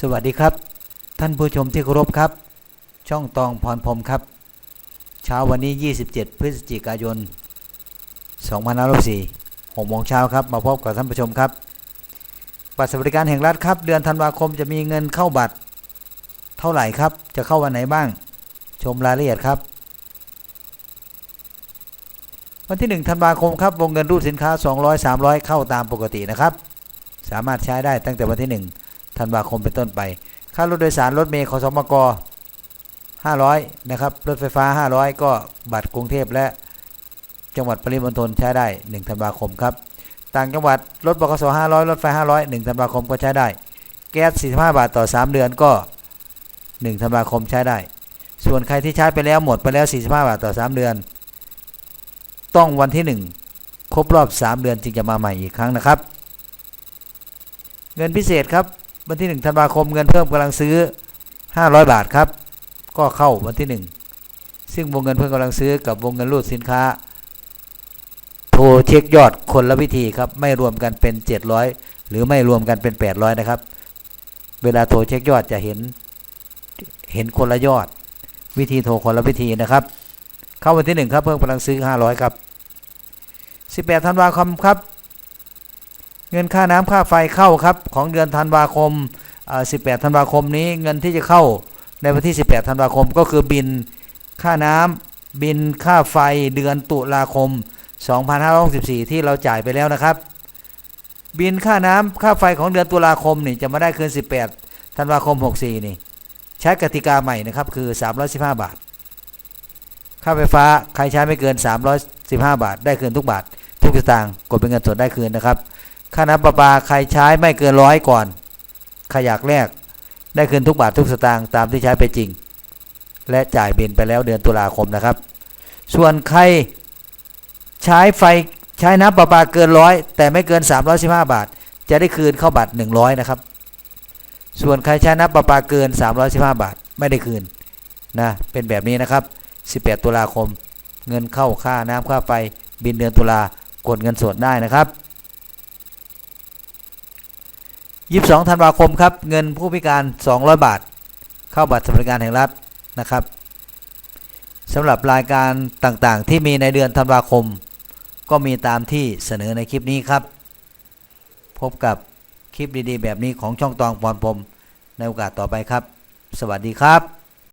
สวัสดีครับ ท่านผู้ชมที่เคารพครับ ช่องตองพรพรมครับ เช้าวันนี้ 27 พฤศจิกายน2564 6โมงเช้าครับ มาพบกับท่านผู้ชมครับ บัตรสวัสดิการแห่งรัฐครับ เดือนธันวาคมจะมีเงินเข้าบัตร เท่าไหร่ครับ จะเข้าวันไหนบ้าง ชมรายละเอียดครับ วันที่1ธันวาคมครับวงเงินรูดสินค้า 200 300 เข้าตามปกตินะครับ สามารถใช้ได้ตั้งแต่วันที่ 1 ธันวาคมเป็นต้นไป ค่ารถโดยสารรถเมล์ขอสมก500 นะครับ รถไฟฟ้า 500 ก็บัตรกรุงเทพและจังหวัดปริมณฑลใช้ได้ 1 ธันวาคมครับ ต่างจังหวัด รถบขส500 รถไฟ 500 1 ธันวาคมก็ใช้ได้ แก๊ส 45 บาทต่อ 3 เดือนก็ 1 ธันวาคมใช้ได้ ส่วนใครที่ใช้ไปแล้วหมดไปแล้ว 45 บาทต่อ 3 เดือน ต้องวันที่ 1 ครบรอบ 3 เดือนจึงจะมาใหม่อีกครั้งนะครับ เงินพิเศษครับ วันที่ 1 ธันวาคมเงินเพิ่มกำลังซื้อ 500 บาทครับ ก็เข้าวันที่ 1 ซึ่งวงเงินเพิ่มกำลังซื้อกับวงเงินรูดสินค้า โทรเช็คยอดคนละวิธีครับ ไม่รวมกันเป็น 700 หรือไม่รวมกันเป็น 800 นะครับ เวลาโทรเช็คยอดจะเห็นเห็นคนละยอด วิธีโทรคนละวิธีนะครับ เข้าวันที่ 1 ครับเพิ่มกำลังซื้อ 500 ครับ 18 ธันวาคมครับ เงินค่าน้ำค่าไฟเข้าครับของเดือนธันวาคม 18 ธันวาคมนี้เงินที่จะเข้าในวันที่ 18 ธันวาคมก็คือบินค่าน้ำบินค่าไฟเดือนตุลาคม 2564 ที่เราจ่ายไปแล้วนะครับ บินค่าน้ำค่าไฟของเดือนตุลาคมนี่จะมาได้คืน 18 ธันวาคม 64 นี่ ใช้กติกาใหม่นะครับคือ 315 บาท ค่าไฟฟ้าใครใช้ไม่เกิน 315 บาท ได้คืนทุกบาท ทุกสตางค์กดเป็นเงินสดได้คืนนะครับ ค่าน้ำประปาใครใช้ไม่เกินร้อยก่อนขยักแรกได้คืนทุกบาททุกสตางค์ตามที่ใช้ไปจริง และจ่ายบินไปแล้วเดือนตุลาคมนะครับ ส่วนใครใช้ไฟใช้น้ำประปาเกินร้อยแต่ไม่เกิน 315 บาท จะได้คืนเข้าบัตร 100 นะครับ ส่วนใครใช้น้ำประปาเกิน 315 บาทไม่ได้คืนนะเป็นแบบนี้นะครับ 18 ตุลาคม เงินเข้าค่าน้ำค่าไฟบินเดือนตุลากดเงินสดได้นะครับ 22ธันวาคมครับเงินผู้พิการ 200 บาท เข้าบัตรสวัสดิการแห่งรัฐนะครับสำหรับรายการต่างๆ ที่มีในเดือนธันวาคม ก็มีตามที่เสนอในคลิปนี้ครับ พบกับคลิปดีๆ แบบนี้ของช่องตองพรพรมในโอกาสต่อไปครับ สวัสดีครับ